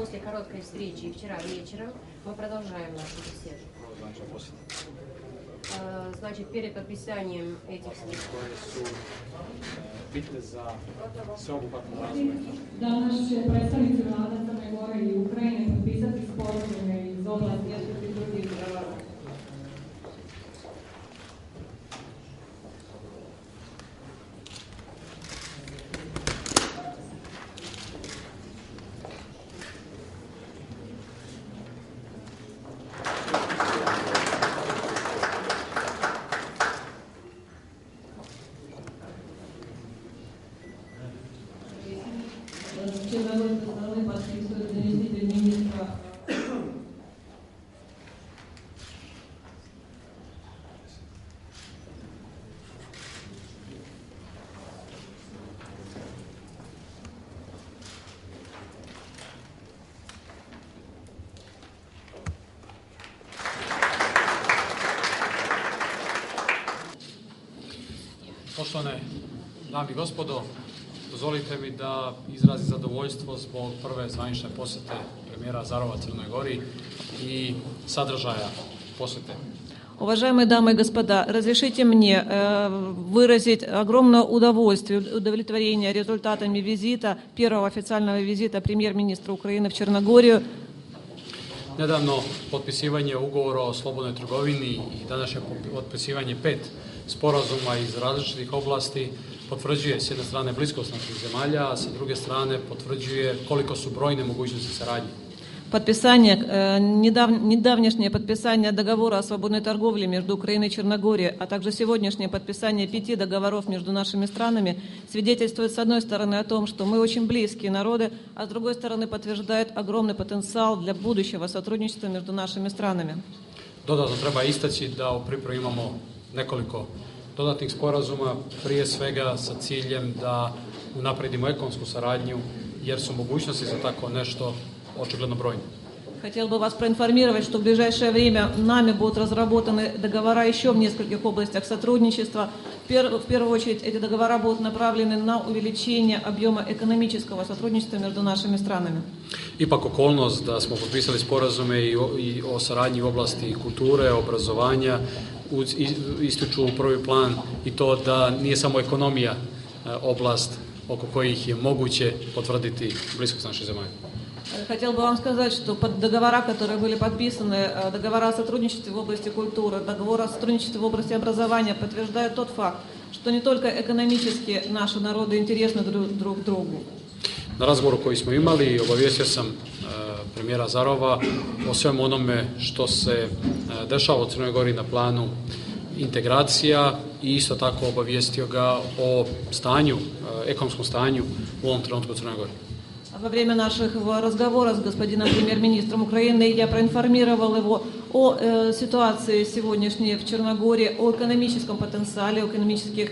после короткой встречи и вчера вечером мы продолжаем нашу беседу. Э, Значит, перед подписанием этих e, Danas će predstavnici vlada Crne Gore i Ukrajine potpisati sporazume iz oblasti С черногорской стороны подписывает заместитель министра Poštovane dame i gospodo, dozvolite mi da izrazim zadovoljstvo zbog prve zvanične posete premijera Zarova Crnoj Gori i sadržaja posete. Уважаемые дамы и господа, разрешите мне э, выразить огромное удовольствие, удовлетворение результатами визита, первого официального визита премьер-министра Украины в Черногорию. Nedavno potpisivanje ugovora o slobodnoj trgovini i današnje potpisivanje pet sporazuma iz različitih oblasti potvrđuje s jedne strane bliskost naših zemalja, a sa druge strane potvrđuje koliko su brojne mogućnosti saradnje. Подписание, э, недав, недавнешнее подписание договора о свободной торговле между Украиной и Черногорией, а также сегодняшнее подписание пяти договоров между нашими странами свидетельствует, с одной стороны, о том, что мы очень близкие народы, а с другой стороны, подтверждает огромный потенциал для будущего сотрудничества между нашими странами. Dodatno treba istaći da u pripremi imamo nekoliko dodatnih sporazuma, prije svega sa ciljem da unapredimo ekonomsku saradnju, jer su mogućnosti za tako nešto očigledno brojne. Хотел бы вас проинформировать, что в ближайшее время нами будут разработаны договора еще в нескольких областях сотрудничества. В пер- в первую очередь эти договора будут направлены на увеличение объема экономического сотрудничества между нашими странами. Ipak okolnost da smo potpisali sporazume i o, i o saradnji u oblasti kulture, obrazovanja, uz- ističu u prvi plan i to da nije samo ekonomija e, oblast oko kojih je moguće potvrditi bliskost naših zemalja. Хотел бы вам сказать, что под договора, которые были подписаны, э, договора о сотрудничестве в области культуры, договор о сотрудничестве в области образования подтверждают тот факт, что не только экономически наши народы интересны друг, друг другу, Na razgovoru koji smo imali obavijestio sam premijera Zarova o svem onome što se e, dešava u Crnoj Gori na planu integracija i isto tako obavijestio ga o stanju, e, ekonomskom stanju u ovom trenutku u Crnoj Gori. Во время нашего разговора с господином премьер-министром Украины я проинформировал его о э, ситуации сегодняшней в Черногории, о экономическом потенциале, о экономических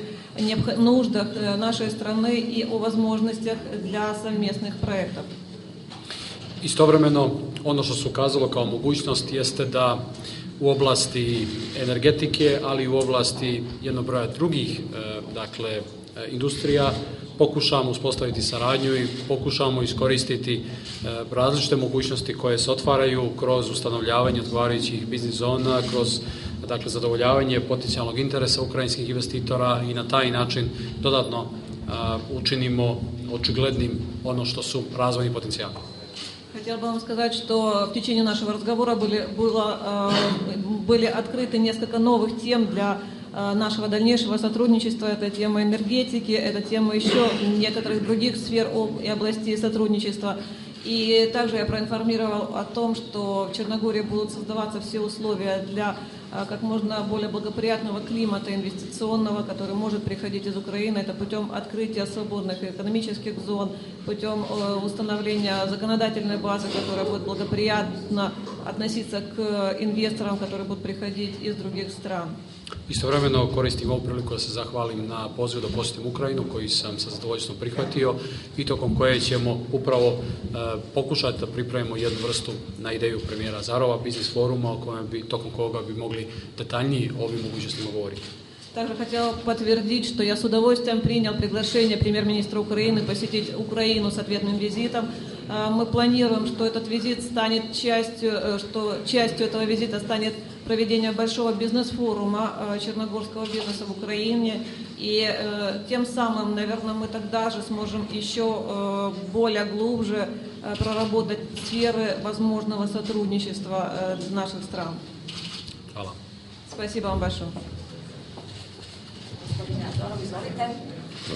нуждах э, нашей страны и о возможностях для совместных проектов. Istovremeno, ono što se ukazalo kao mogućnost jeste da u oblasti energetike, ali i u oblasti jednog broja drugih e, dakle, e, industrija pokušamo uspostaviti saradnju i pokušamo iskoristiti e, različite mogućnosti koje se otvaraju kroz ustanovljavanje odgovarajućih biznis zona, kroz dakle, zadovoljavanje potencijalnog interesa ukrajinskih investitora i na taj način dodatno učinimo očiglednim ono što su razvojni potencijali. Хотела бы вам сказать, что в течение нашего разговора были, было, э, были открыты несколько новых тем для э, нашего дальнейшего сотрудничества. Это тема энергетики, это тема еще некоторых других сфер и областей сотрудничества. И также я проинформировал о том, что в Черногории будут создаваться все условия для как можно более благоприятного климата инвестиционного, который может приходить из Украины. Это путем открытия свободных экономических зон, путем э, установления законодательной базы, которая будет благоприятно относиться к инвесторам, которые будут приходить из других стран. Istovremeno koristim ovu priliku da se zahvalim na pozivu da posjetim Ukrajinu koji sam sa zadovoljstvom prihvatio i tokom koje ćemo upravo e, pokušati da pripremimo jednu vrstu na ideju premijera Zarova, biznis foruma o kojem bi, tokom koga bi mogli detaljnije o ovim mogućnostima govoriti. Также хотела подтвердить, что я с удовольствием принял приглашение премьер-министра Украины посетить Украину с ответным визитом. Э, Мы планируем, что этот визит станет частью, э, что частью этого визита станет проведение большого бизнес-форума э, черногорского бизнеса в Украине. И э, тем самым, наверное, мы тогда же сможем еще более глубже проработать сферы возможного сотрудничества наших стран. Спасибо вам большое.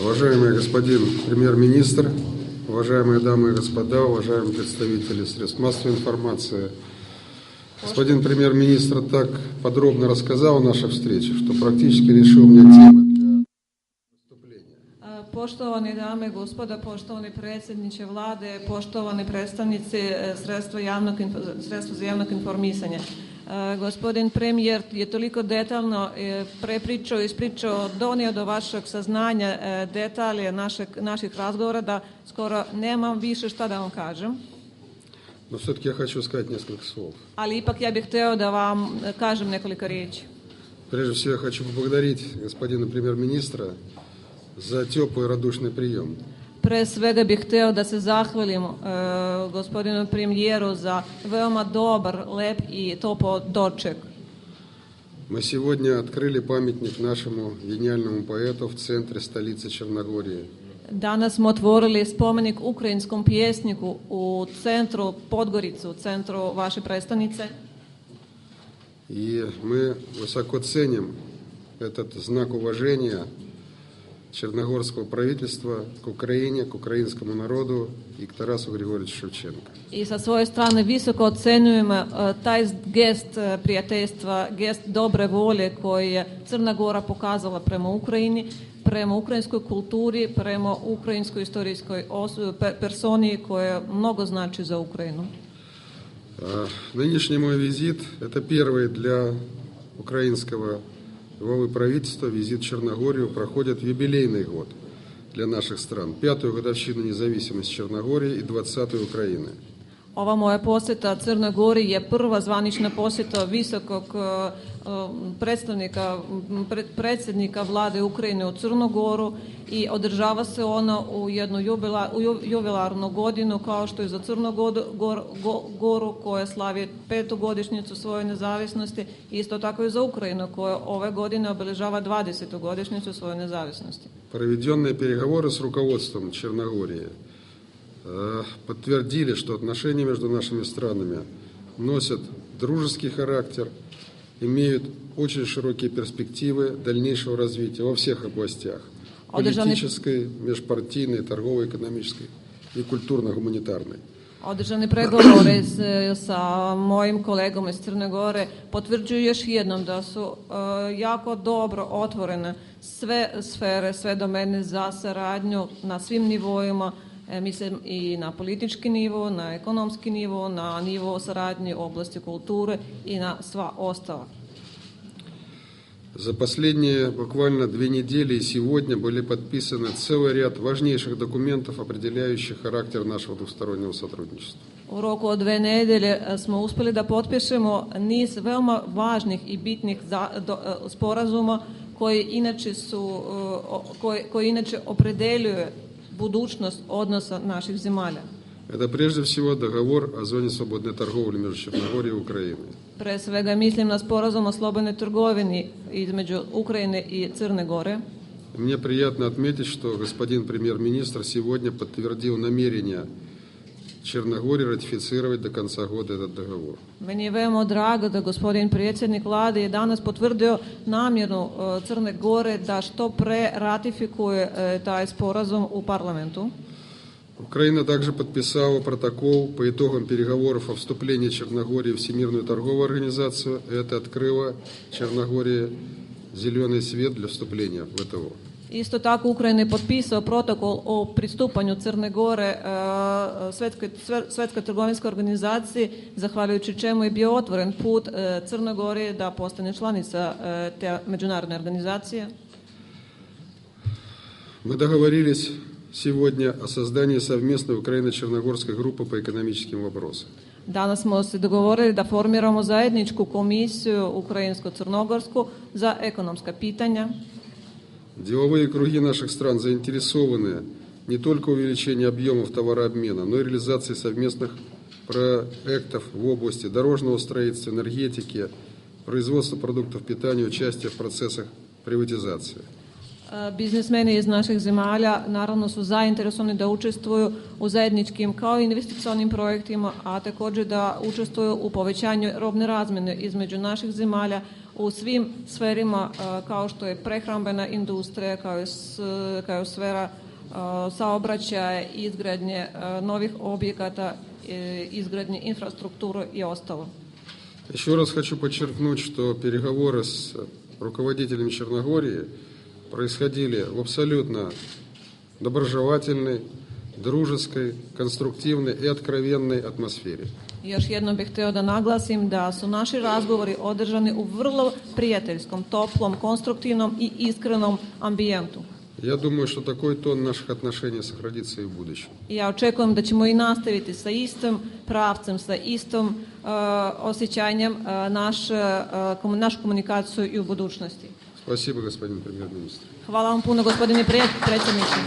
Уважаемый господин премьер-министр, уважаемые дамы и господа, уважаемые представители средств массовой информации, господин премьер-министр так подробно рассказал о нашей встрече, что практически решил мне темы для выступления. E, Poštovane dame i gospoda, poštovani predsjedniče vlade, poštovani predstavnici sredstva, javnog, sredstva za javnog informisanja. Gospodin premijer je toliko detaljno e, prepričao, ispričao, donio do vašeg saznanja e, detalje našeg, naših razgovora da skoro nemam više šta da vam kažem. Но все-таки я хочу сказать несколько слов. Ali ipak ja bih hteo da vam e, kažem nekoliko riječi. Прежде всего я хочу поблагодарить господина премьер-министра за теплый радушный прием. Pre svega bih hteo da se zahvalim e, gospodinu premijeru za veoma dobar, lep i topo doček. Мы сегодня открыли памятник нашему гениальному поэту в центре столицы Черногории. Danas smo otvorili spomenik ukrajinskom pjesniku u centru Podgoricu, u centru vaše predstavnice. И мы высоко ценим этот знак уважения черногорского правительства к Украине, к украинскому народу и к Тарасу Григорьевичу Шевченко. I sa svoje strane visoko ocenjujemo e, taj gest e, prijateljstva, gest dobre volje koji je Crna Gora pokazala prema Ukrajini, prema ukrajinskoj kulturi, prema ukrajinskoj istorijskoj osu- pe- personi koja mnogo znači za Ukrajinu. А, Нынешний мой визит – это первый для украинского главы правительства визит в Черногорию. Проходит в юбилейный год для наших стран. Пятую годовщину независимости Черногории и двадцатую Украины. Ova moja posjeta Crnoj Gori je prva zvanična posjeta visokog e, e, predstavnika, m, pre- predsjednika vlade Ukrajine u Crnu Goru i održava se ona u jednu jubilarnu godinu kao što je za Crnu Godu- Gor- koja slavi petu godišnjicu svoje nezavisnosti isto tako i za Ukrajinu koja ove godine obilježava 20. godišnjicu svoje nezavisnosti. Проведенные переговоры с руководством Черногории подтвердили, что отношения между нашими странами носят дружеский характер, имеют очень широкие перспективы дальнейшего развития во всех областях. Одержанный- Политической, межпартийной, торговой, экономической и культурно-гуманитарной. Održani pregovori s, sa mojim kolegom iz Crne Gore potvrđuju još jednom da su e, jako dobro otvorene sve sfere, sve domene za saradnju na svim nivoima, e, mislim i na politički nivo, na ekonomski nivo, na nivo saradnje oblasti kulture i na sva ostala. За последние буквально две недели и сегодня были подписаны целый ряд важнейших документов, определяющих характер нашего двустороннего сотрудничества. U roku od dve nedelje e, smo uspjeli da potpišemo niz veoma važnih i bitnih za- do- e, sporazuma koji inače su e, koji, koji inače opredeljuje budućnost odnosa naših zemalja. Это прежде всего договор о зоне свободной торговли между Черногорией и Украиной. Pre svega mislim na sporazum o slobodnoj trgovini između Ukrajine i Crne Gore. Мне приятно отметить, что господин премьер-министр сегодня подтвердил намерение Черногории ратифицировать до конца года этот договор. Meni je veoma drago da gospodin predsjednik vlade je danas potvrdio namjeru Crne Gore da što pre ratifikuje taj sporazum u parlamentu. Украина также подписала протокол по итогам переговоров о вступлении Черногории в Всемирную торговую организацию. Это открыло Черногории зеленый свет для вступления в ВТО. Isto tako Ukrajina je potpisao protokol o pristupanju Crne Gore e, svetskoj, sve- svetskoj trgovinskoj organizaciji, zahvaljujući čemu je bio otvoren put e, Crne Gore da postane članica e, te međunarodne organizacije. Мы договорились сегодня о создании совместной Украино-Черногорской группы по экономическим вопросам. Danas smo se dogovorili da formiramo zajedničku komisiju ukrajinsko-crnogorsku za ekonomska pitanja. Деловые круги наших стран заинтересованы не только в увеличении объемов товарообмена, но и реализации совместных проектов в области дорожного строительства, энергетики, производства продуктов питания, участия в процессах приватизации. E, Biznismeni iz naših zemalja naravno su zainteresovani da učestvuju u zajedničkim kao i investicionim projektima, a također da učestvuju u povećanju robne razmjene između naših zemalja u svim sferima e, kao što je prehrambena industrija, kao s- kao i sfera e, saobraćaja, izgradnje e, novih objekata, izgradnje infrastrukture i ostalo. Еще раз хочу подчеркнуть, что переговоры с руководителями Черногории происходили в абсолютно доброжелательной, дружеской, конструктивной и откровенной атмосфере. Još jednom bih htio da naglasim da su naši razgovori održani u vrlo prijateljskom, toplom, konstruktivnom i iskrenom ambijentu. Я думаю, что такой тон наших отношений сохранится и в будущем. I ja očekujem da ćemo i nastaviti sa istim pravcem, sa istom uh, osjećanjem uh, naš, uh, komu- našu komunikaciju i u budućnosti. Спасибо, господин премьер-министр. Hvala vam puno gospodine pre- predsjedniče.